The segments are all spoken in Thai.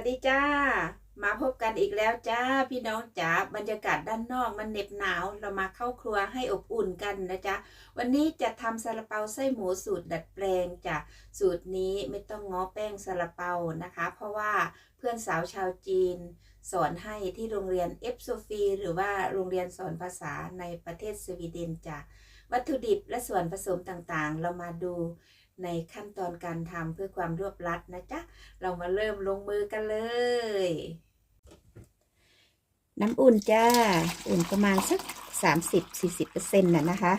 วัสดีจ้า มาพบกันอีกแล้วจ้า พี่น้องจ๋าบรรยากาศด้านนอกมันเหน็บหนาว เรามาเข้าครัวให้อบอุ่นกันนะจ๊ะ วันนี้จะทำซาลาเปาไส้หมูสูตรดัดแปลงจ้ะ สูตรนี้ไม่ต้องง้อแป้งซาลาเปานะคะ เพราะว่าเพื่อนสาวชาวจีน สอนให้ที่โรงเรียนเอฟโซฟีหรือว่าโรงเรียนสอนภาษาในประเทศสวีเดนจ้ะ วัตถุดิบและส่วนผสมต่างๆ เรามาดู ในขั้นตอนการทำเพื่อความรวบรัดนะจ๊ะ เรามาเริ่มลงมือกันเลย น้ำอุ่นจ้า อุ่นประมาณสัก 30-40%น่ะนะคะ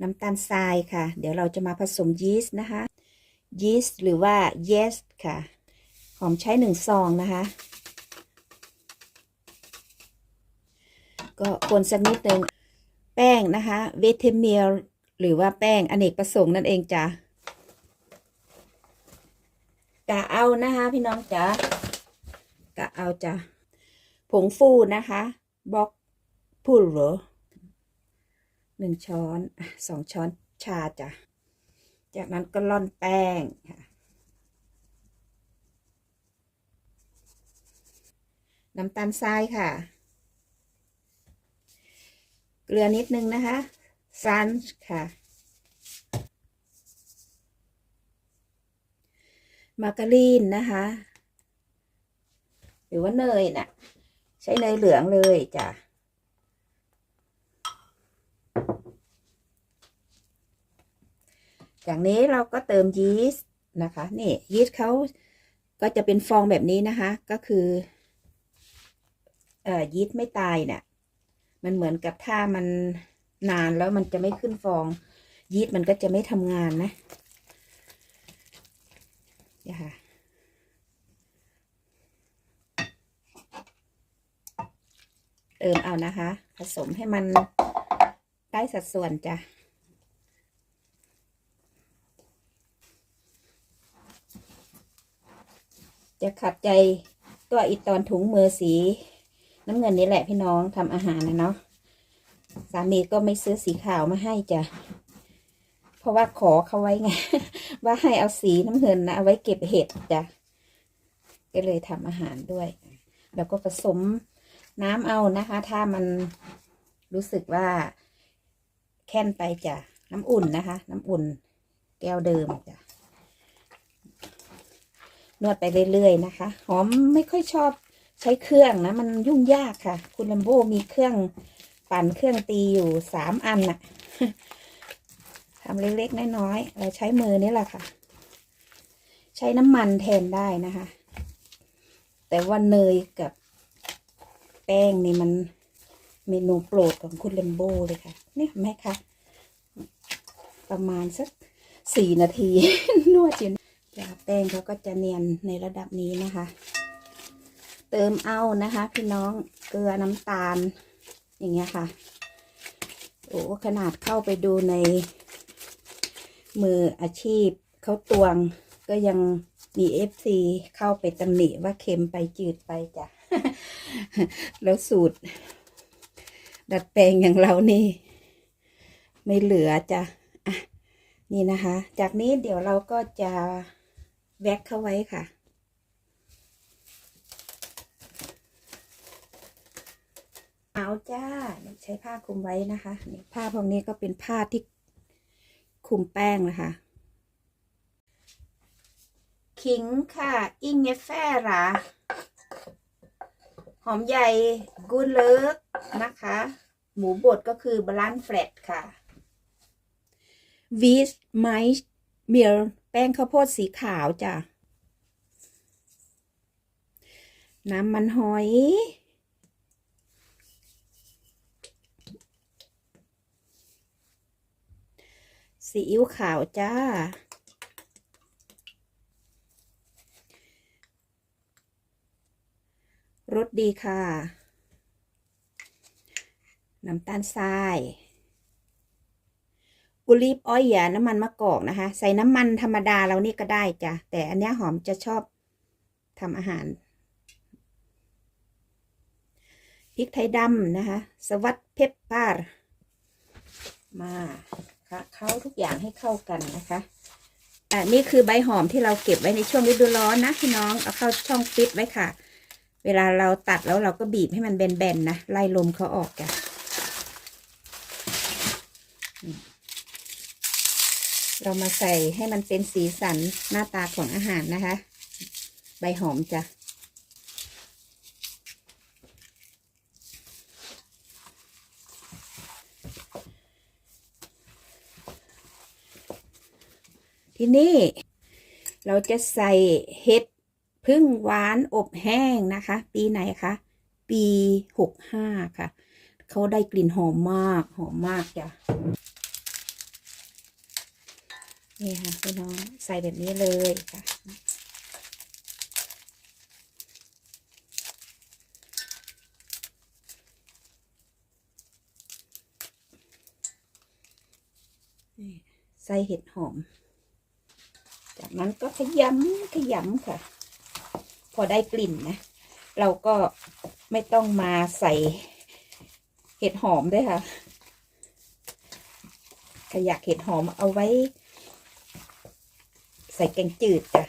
น้ำตาลทรายค่ะ เดี๋ยวเราจะมาผสมยีสต์นะคะ ยีสต์หรือว่าเยสค่ะ หอมใช้หนึ่งซองนะคะ ก็คนสักนิดนึง แป้งนะคะเวทเมล หรือว่าแป้งอเนกประสงค์นั่นเองจ้ะกะเอานะคะ พี่น้องจ๋ากะเอาจ้ะผงฟูนะคะบล็อกพูลโรหนึ่งช้อนสองช้อนชาจ้ะจากนั้นก็ล่อนแป้งค่ะน้ำตาลทรายค่ะ เกลือนิดนึงนะคะ ซันช์ค่ะ มาการีนนะคะ หรือว่าเนยน่ะ ใช้เนยเหลืองเลยจ้ะจากนี้เราก็เติมยีสต์นะคะ นี่ยีสต์เขาก็จะเป็นฟองแบบนี้นะคะ ก็คือเอ่อยีสต์ไม่ตายเนี่ยมันเหมือนกับถ้ามัน นานแล้วมันจะไม่ขึ้นฟอง ยีสต์มันก็จะไม่ทำงานนะเนี่ยค่ะเติมเอานะคะ ผสมให้มันได้สัดส่วนจ้ะจะขัดใจตัวอีตอนถุงมือสี น้ำเงินนี่แหละพี่น้องทำอาหารนะเนาะ สามีก็ไม่ซื้อสีขาวมาให้จ้ะ เพราะว่าขอเขาไว้ไง ว่าให้เอาสีน้ำเงินนะเอาไว้เก็บเห็ดจ้ะ ก็เลยทำอาหารด้วย แล้วก็ผสมน้ำเอานะคะ ถ้ามันรู้สึกว่าแค่นไปจ้ะ น้ำอุ่นนะคะ น้ำอุ่น แก้วเดิมจ้ะนวดไปเรื่อยๆนะคะ หอมไม่ค่อยชอบใช้เครื่องนะ มันยุ่งยากค่ะ คุณลัมโบมีเครื่อง ปั่นเครื่องตีอยู่สามอันน่ะทำเล็กๆน้อยๆเราใช้มือนี่แหละค่ะ ใช้น้ำมันแทนได้นะคะ แต่ว่าเนยกับแป้งนี่มันเมนูโปรดของคุณเลมโบเลยค่ะ เนี่ยแม่คะประมาณสักสี่นาที นวดอยู่จ้าแป้งเขาก็จะเนียนในระดับนี้นะคะ เติมเอานะคะ พี่น้องเกลือน้ำตาล อย่างเงี้ยค่ะ โอ้ขนาดเข้าไปดูในมืออาชีพเขาตวงก็ยังมีเอฟซีเข้าไปตำหนิว่าเค็มไปจืดไปจ้ะ แล้วสูตร ดัดแปลงอย่างเรานี่ ไม่เหลือจ้ะนี่นะคะ จากนี้เดี๋ยวเราก็จะแว็กเข้าไว้ค่ะ เอาจ้าใช้ผ้าคลุมไว้นะคะนี่ผ้าพวกนี้ก็เป็นผ้าที่คลุมแป้งนะคะ ขิงค่ะ อิงเงฟแฟราหอมใหญ่กุนเลิกนะคะ หมูบดก็คือบลันแฟลตค่ะวีสไมซ์เมีลแป้งข้าวโพดสีขาวจ้ะ น้ำมันหอย ซีอิ๊วขาวจ้า รสดีค่ะ น้ำตาลทรายกุลีบอ้อยอย่าน้ำมันมะกอกนะคะ ใส่น้ำมันธรรมดาเรานี่ก็ได้จ้ะ แต่อันเนี้ยหอมจะชอบทำอาหารพริกไทยดำนะคะ สวัสดเพปปาร์มา ค่ะเข้าทุกอย่างให้เข้ากันนะคะอะนี่คือใบหอมที่เราเก็บไว้ในช่วงฤดูร้อนนะพี่น้องเอาเข้าช่องฟิตไว้ค่ะ เวลาเราตัดแล้วเราก็บีบให้มันแบนๆนะไล่ลมเขาออกจ้ะเรามาใส่ให้มันเป็นสีสันหน้าตาของอาหารนะคะ ใบหอมจ้ะ ที่นี่เราจะใส่เห็ดพึ่งหวานอบแห้งนะคะ ปีไหนคะ ปีหกห้าค่ะ เขาได้กลิ่นหอมมาก หอมมากจ้ะ นี่ค่ะพี่น้องใส่แบบนี้เลยค่ะนี่ใส่เห็ดหอม นั้นก็ขยำขยำค่ะ พอได้กลิ่นนะ เราก็ไม่ต้องมาใส่เห็ดหอมด้วยค่ะขยักเห็ดหอมเอาไว้ ใส่แกงจืดจ้ะ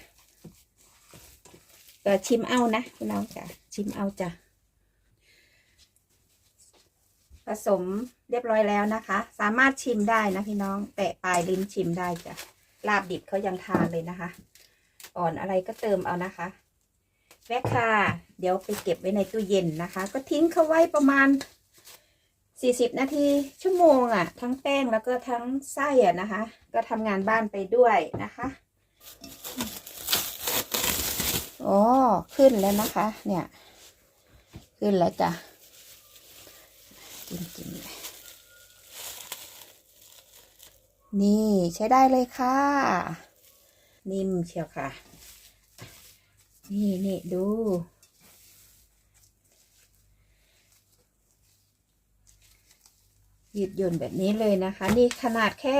ก็ชิมเอานะพี่น้องจ้ะชิมเอาจ้ะผสมเรียบร้อยแล้วนะคะ สามารถชิมได้นะพี่น้อง แตะปลายลิ้นชิมได้จ้ะ ลาบดิบเขายังทานเลยนะคะ อ่อนอะไรก็เติมเอานะคะ แม่ค่ะ เดี๋ยวไปเก็บไว้ในตู้เย็นนะคะ ก็ทิ้งเขาไว้ประมาณ40นาทีชั่วโมงอะ่ะ ทั้งแป้งแล้วก็ทั้งไส้อะนะคะ ก็ทำงานบ้านไปด้วยนะคะอ๋อขึ้นแล้วนะคะ เนี่ย ขึ้นแล้วจ้ะกินกินเลย นี่ใช้ได้เลยค่ะ นิ่มเชียวค่ะ นี่นี่ดู ยืดหยุ่นแบบนี้เลยนะคะ นี่ขนาดแค่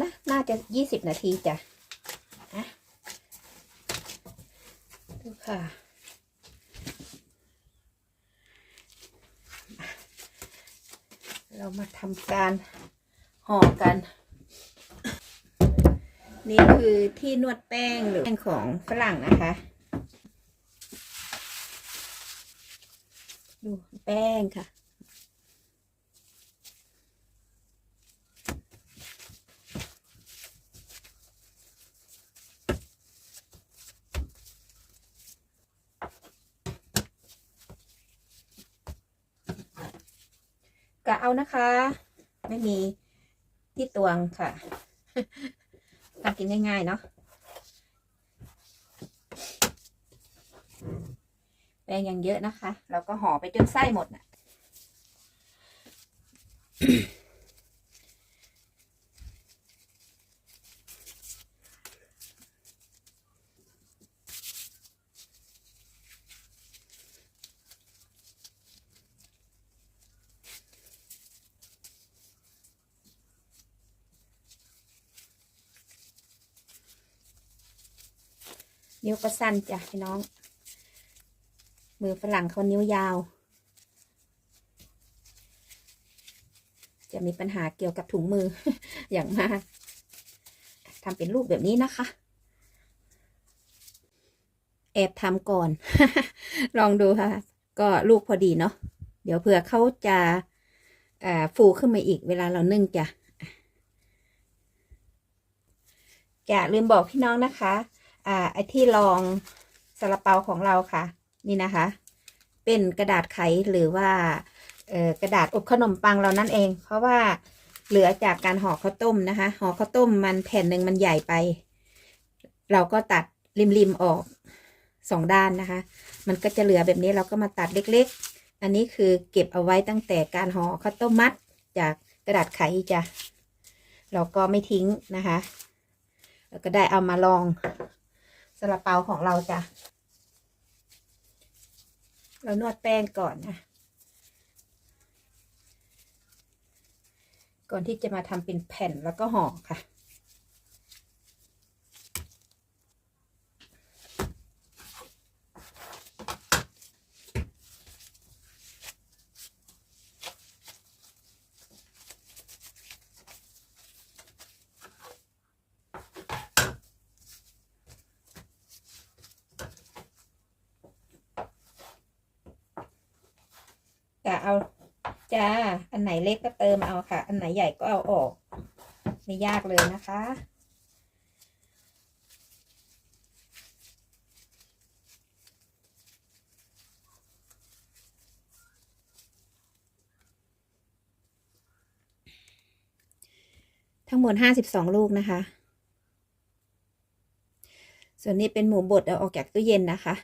นะน่าจะยี่สิบนาทีจ้ะอะดูค่ะ เรามาทำการ ห่อกัน นี่คือที่นวดแป้งหรือแป้งของฝรั่งนะคะ ดูแป้งค่ะกะเอานะคะ ไม่มี ที่ตวงค่ะทำกินง่ายๆเนาะแป้งยังเยอะนะคะ เราก็ห่อไปจนไส้หมดน่ะ นิ้วก็สั้นจ้ะพี่น้อง มือฝรั่งเขานิ้วยาว จะมีปัญหาเกี่ยวกับถุงมืออย่างมากทำเป็นรูปแบบนี้นะคะ แอบทำก่อน ลองดูค่ะ ก็ลูกพอดีเนาะเดี๋ยวเผื่อเขาจะฟูขึ้นมาอีกเวลาเรานึ่งจ้ะอย่าลืมบอกพี่น้องนะคะ อ่าไอที่รองซาลาเปาของเราค่ะ นี่นะคะ เป็นกระดาษไขหรือว่าเอ่อกระดาษอบขนมปังเรานั่นเอง เพราะว่าเหลือจากการห่อข้าวต้มนะคะห่อข้าวต้มมันแผ่นหนึ่งมันใหญ่ไป เราก็ตัดริมๆออกสองด้านนะคะ มันก็จะเหลือแบบนี้เราก็มาตัดเล็กๆ อันนี้คือเก็บเอาไว้ตั้งแต่การห่อข้าวต้มมัดจากกระดาษไขจ้ะเราก็ไม่ทิ้งนะคะแล้วก็ได้เอามาลอง ซาลาเปาของเราจ้ะ เรานวดแป้งก่อนนะ ก่อนที่จะมาทำเป็นแผ่นแล้วก็ห่อค่ะะเอา จ้า อันไหนเล็กก็เติมเอาค่ะ อันไหนใหญ่ก็เอาออก ไม่ยากเลยนะคะ ทั้งหมดห้าสิบสองลูกนะคะ ส่วนนี้เป็นหมูบดเอาออกจากตู้เย็นนะคะ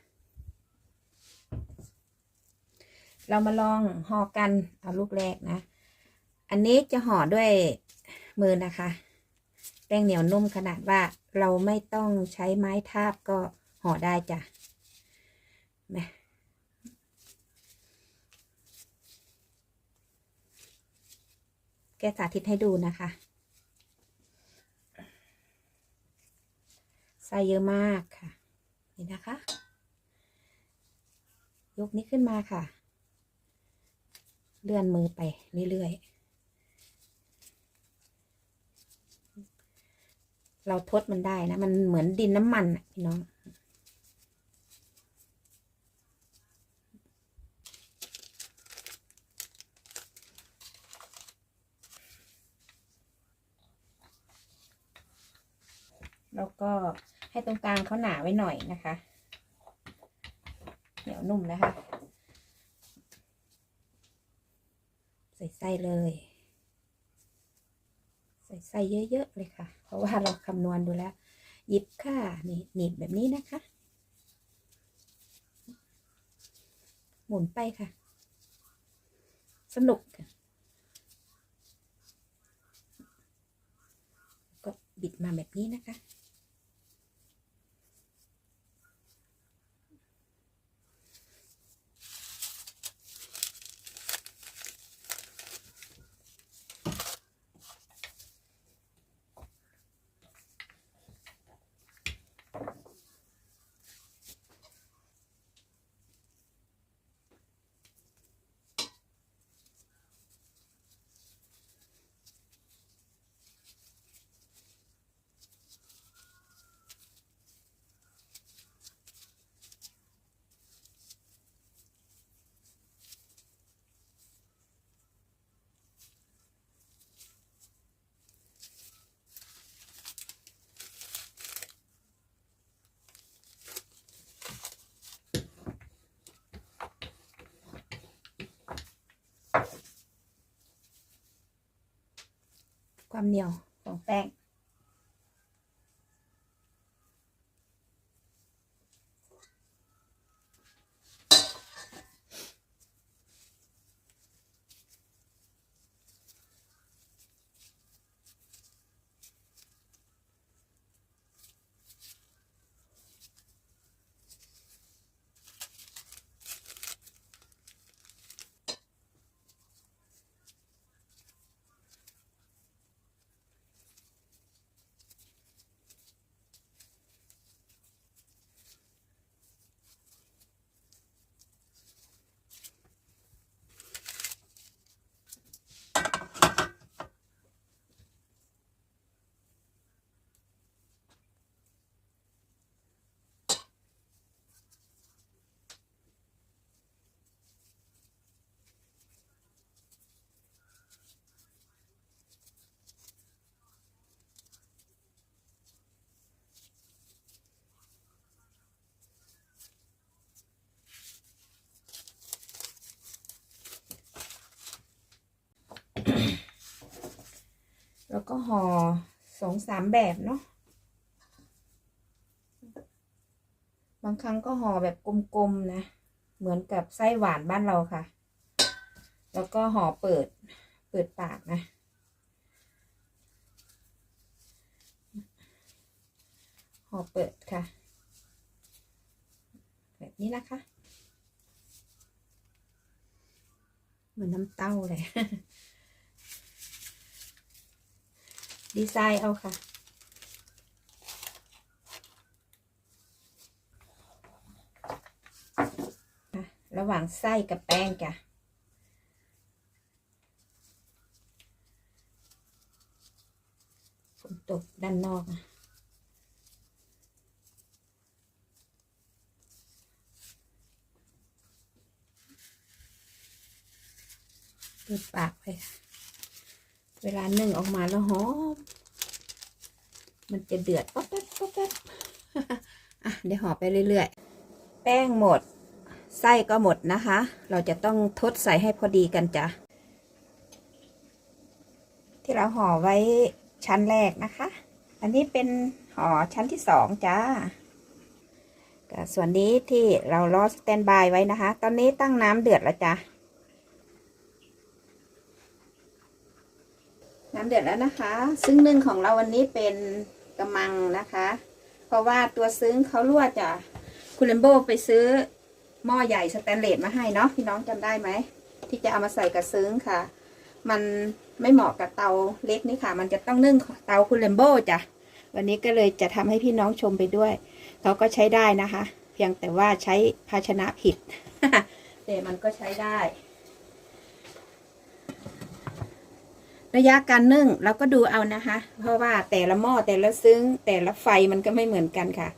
เรามาลองห่อกันเอาลูกแรกนะ อันนี้จะห่อด้วยมือนะคะ แป้งเหนียวนุ่มขนาดว่าเราไม่ต้องใช้ไม้ทาบก็ห่อได้จ้ะแม่แกสาธิตให้ดูนะคะไส้เยอะมากค่ะ นี่นะคะ ยกนี้ขึ้นมาค่ะ เลื่อนมือไปเรื่อยๆ เราทดมันได้นะ มันเหมือนดินน้ำมันพี่น้อง แล้วก็ให้ตรงกลางเขาหนาไว้หน่อยนะคะ เหนียวนุ่มนะคะ ใส่ไส้เลย ใส่ไส้เยอะๆเลยค่ะ เพราะว่าเราคำนวณดูแล้ว หยิบค่านี่หนีบแบบนี้นะคะ หมุนไปค่ะ สนุกค่ะก็บิดมาแบบนี้นะคะ ความเหนียวของแป้ง แล้วก็ห่อสองสามแบบเนาะบางครั้งก็ห่อแบบกลมๆนะ เหมือนกับไส้หวานบ้านเราค่ะ แล้วก็ห่อเปิดเปิดปากนะห่อเปิดค่ะ แบบนี้นะคะ เหมือนน้ำเต้าเลย ดีไซน์เอาค่ะ ระหว่างไส้กับแป้งจ้ะฝนตกด้านนอกนะเปิดปากไปค่ะ เวลานึ่งออกมาแล้วหอม มันจะเดือดป๊อบแป๊บป๊อแป๊บอะเดี๋ยวห่อไปเรื่อยๆ แป้งหมด ไส้ก็หมดนะคะ เราจะต้องทดใส่ให้พอดีกันจ้ะ ที่เราห่อไว้ชั้นแรกนะคะ อันนี้เป็นห่อชั้นที่สองจ้าส่วนนี้ที่เรารอสแตนบายไว้นะคะ ตอนนี้ตั้งน้ำเดือดแล้วจ้ะ น้ำ เดือดแล้วนะคะ ซึ่งนึ่งของเราวันนี้เป็นกระมังนะคะ เพราะว่าตัวซึ้งเขารั่วจ้ะคุณเลมโบไปซื้อหม้อใหญ่สแตนเลสมาให้เนาะพี่น้องจำได้ไหมที่จะเอามาใส่กระซึ้งค่ะ มันไม่เหมาะกับเตาเล็กนี่ค่ะ มันจะต้องนึ่งเตาคุณเลมโบจ้ะวันนี้ก็เลยจะทำให้พี่น้องชมไปด้วยเขาก็ใช้ได้นะคะ เพียงแต่ว่าใช้ภาชนะผิดแต่มันก็ใช้ได้ ระยะการนึ่งเราก็ดูเอานะคะ เพราะว่าแต่ละหม้อแต่ละซึ้ง แต่ละไฟมันก็ไม่เหมือนกันค่ะ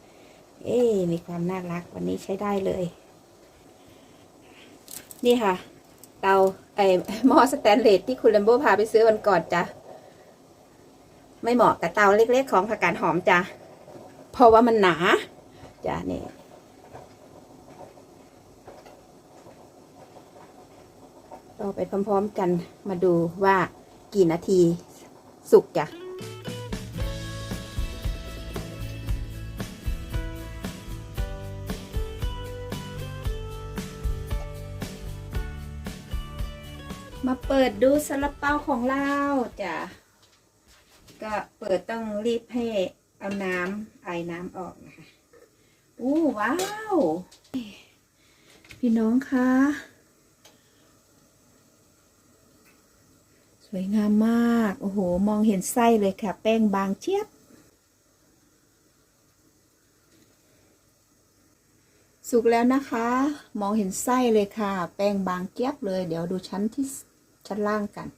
เอ๊มีความน่ารักวันนี้ใช้ได้เลย นี่ค่ะ เตาไอหม้อสแตนเลสที่คุณเลมโบพาไปซื้อวันก่อนจ้ะไม่เหมาะกับเตาเล็ก ๆ ของผักกาดหอมจ้ะเพราะว่ามันหนาจ้ะนี่เราไปพร้อม ๆ กันมาดูว่า กี่นาที สุกจ้ะมาเปิดดูซาลาเปาของเราจ้ะ ก็เปิดต้องรีบให้เอาน้ำไอน้ำออกนะคะอู้ว้าว พี่น้องคะ สวยงามมาก โอ้โห มองเห็นไส้เลยค่ะ แป้งบางเชียบ สุกแล้วนะคะ มองเห็นไส้เลยค่ะ แป้งบางเจี๊ยบเลย เดี๋ยวดูชั้นที่ชั้นล่างกัน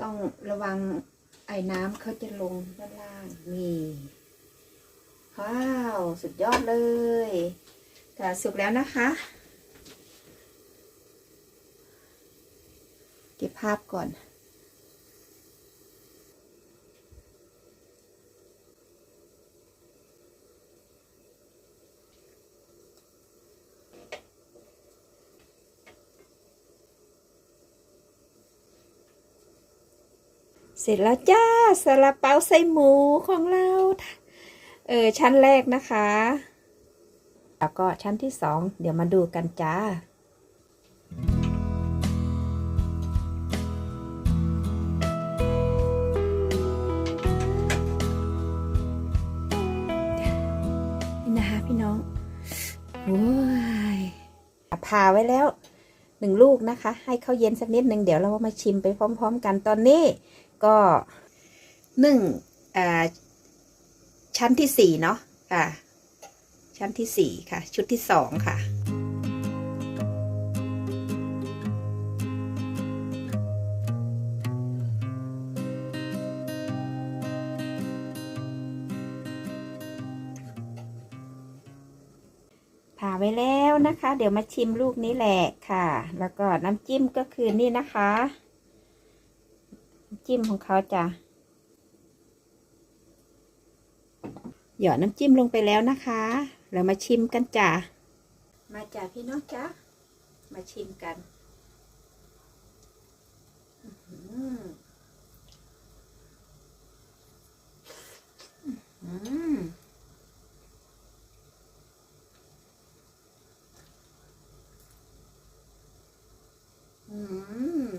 ต้องระวังไอ้น้ำเขาจะลงด้านล่าง นี่ว้าว สุดยอดเลยค่ะสุกแล้วนะคะ ก็บภาพก่อน เสร็จแล้วจ้าซาลาเปาใส่หมูของเรา เออชั้นแรกนะคะ แล้วก็ชั้นที่สอง เดี๋ยวมาดูกันจ้า ผ่าไว้แล้วหนึ่งลูกนะคะ ให้เข้าเย็นสักนิดหนึ่งเดี๋ยวเรามาชิมไปพร้อม ๆ กันตอนนี้ก็หนึ่งชั้นที่สี่เนาะค่ะ ชั้นที่สี่ค่ะ ชุดที่สองค่ะ ผ่าไว้แล้วนะคะ เดี๋ยวมาชิมลูกนี้แหละค่ะ แล้วก็น้ำจิ้มก็คือนี่นะคะ จิ้มของเขาจะหยอดน้ำจิ้มลงไปแล้วนะคะ เรามาชิมกันจ้ะ มาจ้ะพี่น้องจ้ะ มาชิมกันอื้อหืออื้อหือ อืม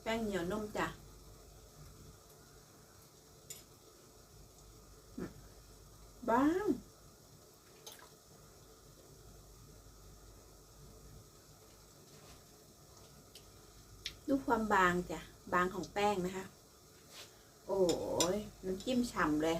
แป้งเหนียวนุ่มจ้ะอืมบางดูความบางจ้ะ บางของแป้งนะคะ โอ้ยน้ำจิ้มฉ่ำเลย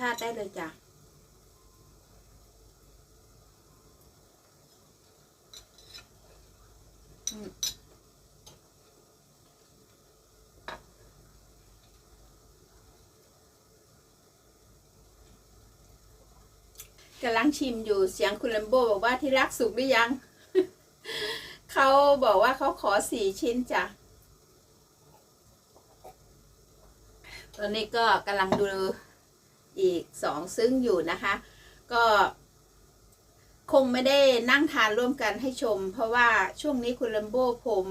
ชาติได้เลยจ้ะอืมกำลังชิมอยู่เสียงคุณลัมโบบอกว่าที่รักสุกหรือยัง เขาบอกว่าเขาขอสี่ชิ้นจ้ะ ตอนนี้ก็กำลังดู อีกสองซึ่งอยู่นะคะ ก็คงไม่ได้นั่งทานร่วมกันให้ชม เพราะว่าช่วงนี้คุณลัมโบผม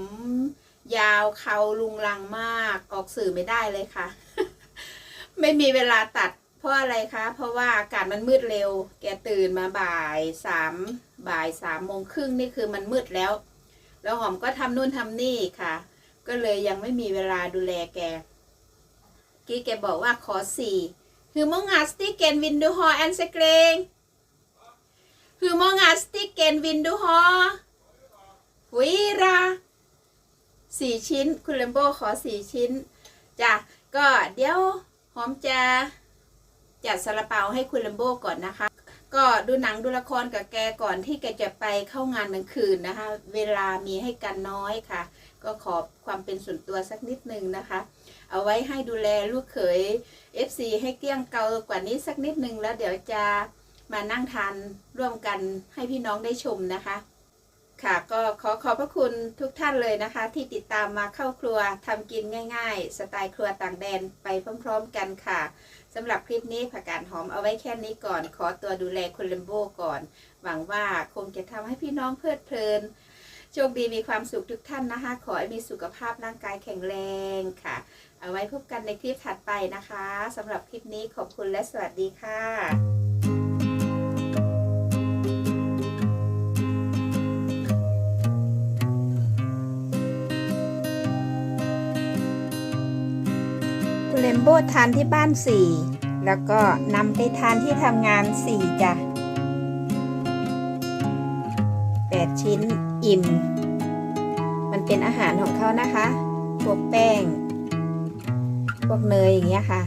ยาวเขาลุงลังมากออกสื่อไม่ได้เลยค่ะ ไม่มีเวลาตัด เพราะอะไรคะ เพราะว่าอากาศมันมืดเร็ว แกตื่นมาบ่ายสามบ่ายสามโมงครึ่งนี่คือมันมืดแล้ว แล้วหอมก็ทำนู่นทำนี่ค่ะ ก็เลยยังไม่มีเวลาดูแลแก กี้แกบอกว่าขอสี่ คือมองาสติเกนวินดูฮอแอนสเกรงคือมองาสติเกนวินดูฮอวิราสี่ชิ้น คุณเลมโบขอสี่ชิ้นจ้ะก็เดี๋ยวหอมจะจัดซาลาเปาให้คุณเลมโบก่อนนะคะ ก็ดูหนังดูละครกับแกก่อนที่แกจะไปเข้างานกลางคืนนะคะ เวลามีให้กันน้อยค่ะ ก็ขอความเป็นส่วนตัวสักนิดนึงนะคะ เอาไว้ให้ดูแลลูกเขย FC ให้เกลี้ยงเกากว่านี้สักนิดนึงแล้วเดี๋ยวจะมานั่งทานร่วมกันให้พี่น้องได้ชมนะคะ ค่ะก็ขอขอบพระคุณทุกท่านเลยนะคะ ที่ติดตามมาเข้าครัวทำกินง่าย ๆ สไตล์ครัวต่างแดนไปพร้อม ๆ กันค่ะ สำหรับคลิปนี้ผักกาดหอมเอาไว้แค่นี้ก่อน ขอตัวดูแลคุณเลมโบก่อน หวังว่าคงจะทำให้พี่น้องเพลิดเพลินโชคดีมีความสุขทุกท่านนะคะ ขอให้มีสุขภาพร่างกายแข็งแรงค่ะ เอาไว้พบกันในคลิปถัดไปนะคะสำหรับคลิปนี้ขอบคุณและสวัสดีค่ะ โบทานที่บ้านสี่แล้วก็นำไปทานที่ทำงานสี่จ้ะแปดชิ้นอิ่ม มันเป็นอาหารของเขานะคะ พวกแป้ง พวกเนยอย่างเงี้ยค่ะ